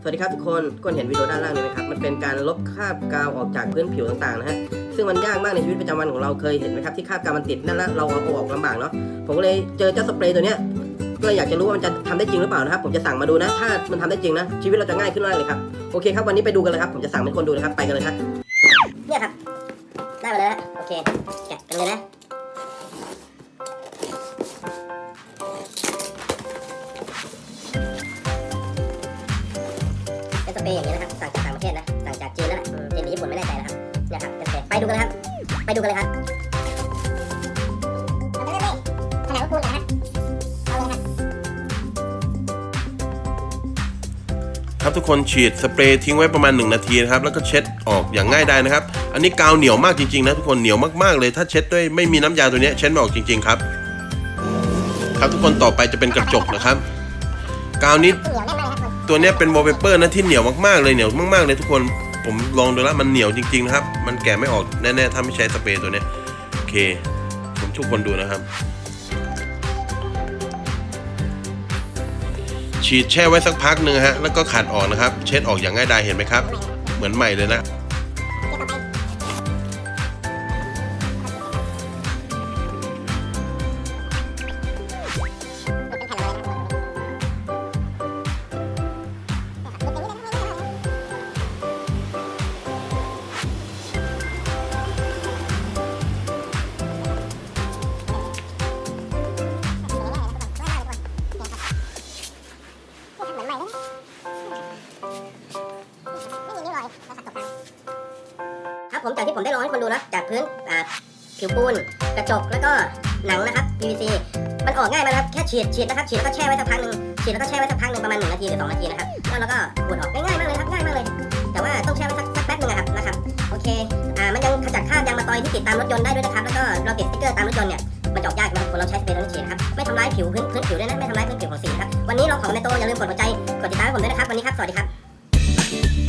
สวัสดีครับทุกคนทุกคนเห็นวิดีโอด้านล่างนี้ไหมครับ มันเป็นการลบคราบกาวออกจากพื้นผิวต่างๆนะฮะ ซึ่งมันยากมากในชีวิตประจำวันของเราเคยเห็นไหมครับที่คราบกาวมันติดนั่นแล้วเราเอาออกลำบากเนาะ ผมก็เลยเจอเจ้าสเปรย์ตัวเนี้ย ก็เลยอยากจะรู้ว่ามันจะทำได้จริงหรือเปล่านะครับ ผมจะสั่งมาดูนะ ถ้ามันทำได้จริงนะ ชีวิตเราจะง่ายขึ้นมากเลยครับ โอเคครับวันนี้ไปดูกันเลยครับ ผมจะสั่งเป็นคนดูนะครับ ไปกันเลยครับเนี่ยครับ ได้มาแล้วนะโอเคแกะกันเลยนะ เป็นสเปรย์อย่างนี้นะครับสั่งจากต่างประเทศนะสั่งจากจีนแล้วแหละอืมจีนหรือญี่ปุ่นไม่แน่ใจนะครับเนี่ยครับเป็นสเปรย์ไปดูกันเลยครับ ไปดูกันเลยครับขนาดคูณนะฮะเอาเลยครับครับทุกคนฉีดสเปรย์ทิ้งไว้ประมาณ 1 นาทีนะครับแล้วก็เช็ดออกอย่างง่ายได้นะครับ อันนี้กาวเหนียวมากจริงๆนะทุกคนเหนียวมากๆเลยถ้าเช็ดด้วยไม่มีน้ำยาตัวเนี้ยเช็ดไม่ออกจริง ๆครับ ครับทุกคนต่อไปจะเป็นกระจกนะครับ กาวนี้ ตัวนี้เป็นวอลเปเปอร์นะที่เหนียวมากๆเลยเหนียวมากๆเลยทุกคนผมลองดูแล้วมันเหนียวจริงๆนะครับ มันแกะไม่ออกแน่ๆถ้าไม่ใช้สเปรย์ตัวนี้โอเค ผมทุกคนดูนะครับ ฉีดแช่ไว้สักพักหนึ่งฮะแล้วก็ขัดออกนะครับ เช็ดออกอย่างง่ายดายเห็นไหมครับ เหมือนใหม่เลยนะ ครับผมจากที่ผมได้ลองให้คนดูนะจากพื้นผิวปูนกระจกแล้วก็หนังนะครับ PVC มันออกง่ายมากครับแค่ฉีดฉีดนะครับฉีดแล้วก็แช่ไว้สักพักหนึ่งฉีดแล้วก็แช่ไว้สักพักหนึ่งประมาณหนึ่งนาทีหรือสองนาทีนะครับแล้วเราก็ขูดออกง่ายมากเลยครับง่ายมากเลย แต่ว่าต้องแช่ไว้สักสักแป๊บหนึงอะครับนะครับโอเคอ่ามันยังขจัดคราบยางมะตอยที่ติดตามรถยนต์ได้ด้วยนะครับแล้วก็เราติดสติ๊กเกอร์ตามรถยนต์เนี่ยมันจออกยากนะคนเราใช้สเปรย์ตัวนี้ฉีดนะครับไม่ทำร้ายผิวพื้นพื้นผิวด้วยนะไม่ทำร้ายพื้นผิวของสีครับวันนี้เราขอในโตอย่าลืมกดหัวใจกดติดตามให้ผมด้วยนะครับวันนี้ครับสวัสดีครับ